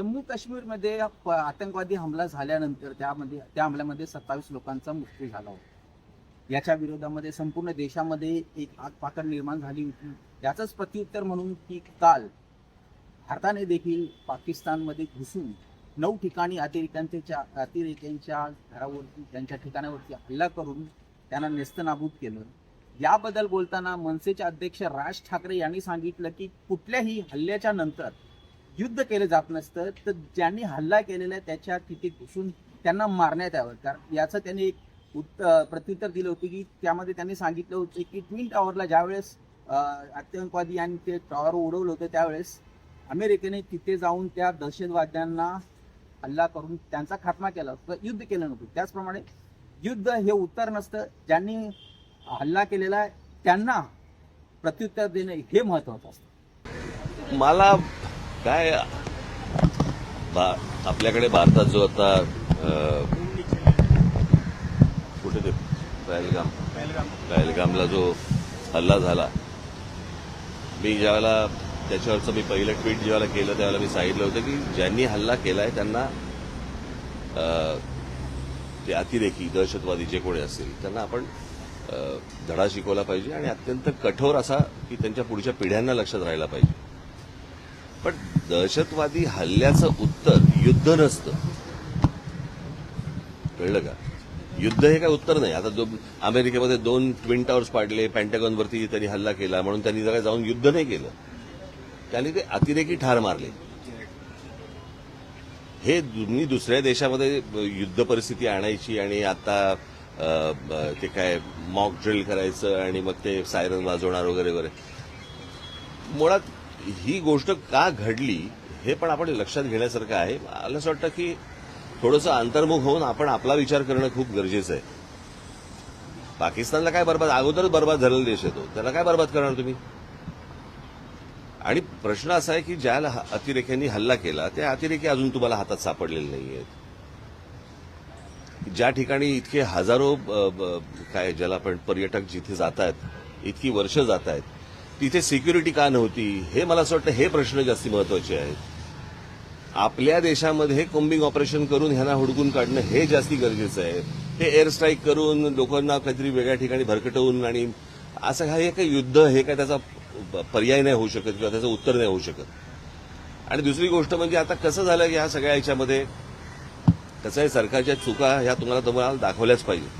जम्मू काश्मीरमध्ये प- आतंकवादी हमला झाल्यानंतर त्यामध्ये त्या हमल्यामध्ये सत्तावीस लोकांचा मृत्यू झाला होता. याच्या विरोधामध्ये संपूर्ण देशामध्ये एक आगपाखड निर्माण झाली होती. याचंच प्रत्युत्तर म्हणून की काल भारताने देखील पाकिस्तानमध्ये घुसून नऊ ठिकाणी अतिरेक्यांच्या अतिरेक्यांच्या घरावरती त्यांच्या ठिकाणावरती हल्ला करून त्यांना नेस्तनाबूत केलं. याबद्दल बोलताना मनसेचे अध्यक्ष राज ठाकरे यांनी सांगितलं की कुठल्याही हल्ल्याच्या नंतर युद्ध केलं जात नसतं तर ज्यांनी हल्ला केलेला आहे त्याच्या तिथे घुसून त्यांना मारण्यात यावं. कारण याचं त्यांनी एक उत्त प्रत्युत्तर दिलं होतं की त्यामध्ये त्यांनी सांगितलं होतं की ट्विन टॉवरला ज्यावेळेस आतंकवादी आणि ते टॉवर उडवलं होतं त्यावेळेस अमेरिकेने तिथे जाऊन त्या दहशतवाद्यांना हल्ला करून त्यांचा खात्मा केला होता. युद्ध केलं नव्हतं. त्याचप्रमाणे युद्ध हे उत्तर नसतं. ज्यांनी हल्ला केलेला आहे त्यांना प्रत्युत्तर देणं हे महत्वाचं असतं. मला काय? आपल्याकडे भारतात जो आता कुठे ते? पहलगाम. पहलगामला जो हल्ला झाला. मी ज्यावेळेला त्याच्यावरचं मी पहिलं ट्विट ज्यावेळेला केलं त्यावेळेला मी सांगितलं होतं की ज्यांनी हल्ला केलाय त्यांना अ, ते अतिरेकी दहशतवादी जे कोणी असतील त्यांना आपण धडा शिकवला पाहिजे आणि अत्यंत कठोर असा की त्यांच्या पुढच्या पिढ्यांना लक्षात राहायला पाहिजे. पण दहशतवादी हल्ल्याचं उत्तर युद्ध नसतं. कळलं का? युद्ध हे काय उत्तर नाही. आता जो अमेरिकेमध्ये दोन ट्विन टावर्स पाडले पॅन्टॅगॉनवरती त्यांनी हल्ला केला म्हणून त्यांनी जरा जाऊन युद्ध नाही केलं. त्यांनी ते अतिरेकी ठार मारले. हे तुम्ही दुसऱ्या देशामध्ये युद्ध परिस्थिती आणायची आणि आता ते काय मॉक ड्रिल करायचं आणि मग ते सायरन वाजवणार वगैरे वगैरे. मुळात ही गोष्ट का घडली हे पण आपण लक्षात घेण्यासारखं आहे. मला असं वाटतं की थोडंसं अंतर्मुख होऊन आपण आपला विचार करणं खूप गरजेचं आहे. पाकिस्तानला काय बरबाद अगोदरच बरबाद झालेला देश येतो त्याला काय बरबाद करणार तुम्ही? आणि प्रश्न असा आहे की ज्या अतिरेक्यांनी हल्ला केला त्या अतिरेकी अजून तुम्हाला हातात सापडलेले नाही आहेत ज्या ठिकाणी इतके हजारो ब- काय ज्याला आपण पर्यटक जिथे जात आहेत इतकी वर्ष जात आहेत तिथे सिक्युरिटी का नव्हती? हे मला असं वाटतं हे प्रश्न जास्त महत्त्वाचे आहेत. आपल्या देशामध्ये कोम्बिंग ऑपरेशन करून ह्यांना हुडकून काढणं हे जास्ती गरजेचं आहे. हे एअर स्ट्राईक करून लोकांना काहीतरी वेगळ्या ठिकाणी भरकटवून आणि असं हा हे काही युद्ध हे काय त्याचा पर्याय नाही होऊ शकत किंवा त्याचं उत्तर नाही होऊ शकत. आणि दुसरी गोष्ट म्हणजे आता कसं झालं की ह्या सगळ्या याच्यामध्ये? कसं आहे सरकारच्या चुका ह्या तुम्हाला तुम्हाला दाखवल्याच पाहिजे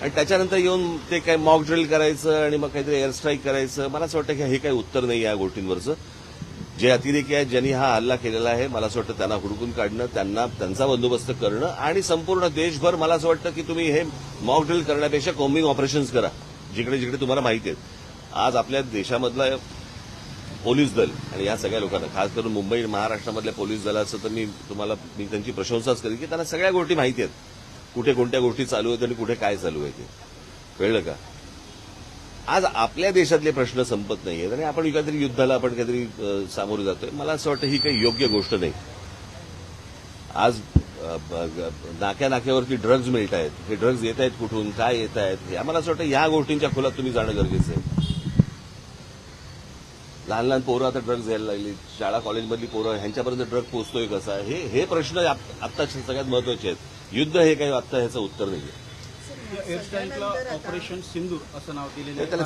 आणि त्याच्यानंतर येऊन ते काय मॉक ड्रिल करायचं आणि मग काहीतरी एअर स्ट्राईक करायचं मला असं वाटतं की हे काही उत्तर नाही या गोष्टींवरचं. जे अतिरेकी आहेत ज्यांनी हा हल्ला केलेला आहे मला असं वाटतं त्यांना हुडकून काढणं त्यांना त्यांचा बंदोबस्त करणं आणि संपूर्ण देशभर मला असं वाटतं की तुम्ही हे मॉक ड्रिल करण्यापेक्षा कॉम्बिंग ऑपरेशन्स करा जिकडे जिकडे तुम्हाला माहिती आहेत. आज आपल्या देशामधला पोलीस दल आणि या सगळ्या लोकांना खास करून मुंबई महाराष्ट्रामधल्या पोलीस दलाचं तर मी तुम्हाला मी त्यांची प्रशंसाच करेन की त्यांना सगळ्या गोष्टी माहिती आहेत. कुठे कोणत्या गोष्टी चालू आहेत आणि कुठे काय चालू आहे ते. कळलं का? आज आपल्या देशातले प्रश्न संपत नाही आहेत आणि आपण काहीतरी युद्धाला आपण काहीतरी अ, सामोरे जातोय. मला असं वाटतं ही काही योग्य गोष्ट नाही. आज नाक्या नाक्यावरती ड्रग्ज मिळत आहेत हे ड्रग्ज येत आहेत कुठून? काय येत आहेत मला आम्हाला असं वाटतं या गोष्टींच्या खोलात तुम्ही जाणं गरजेचं आहे. लहान लहान पोरं आता ड्रग्ज घ्यायला लागली. शाळा कॉलेजमधली पोरं ह्यांच्यापर्यंत ड्रग पोहोचतोय कसा हे हे प्रश्न आत्ता सगळ्यात महत्त्वाचे आहेत. युद्ध हे काही आत्ता ह्याचं उत्तर नाही स्ट्राईकला ऑपरेशन सिंदूर असं नाव दिलेलं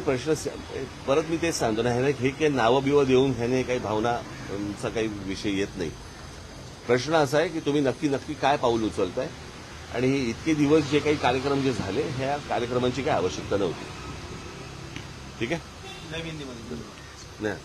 प्रश्न परत मी तेच सांगतो ना ह्याने हे काही नावं बिवं देऊन ह्याने काही भावनाचा काही विषय येत नाही. प्रश्न असा आहे की तुम्ही नक्की नक्की काय पाऊल उचलताय? आणि हे इतके दिवस जे काही कार्यक्रम जे झाले ह्या कार्यक्रमांची काय आवश्यकता नव्हती. ठीक आहे? नाही.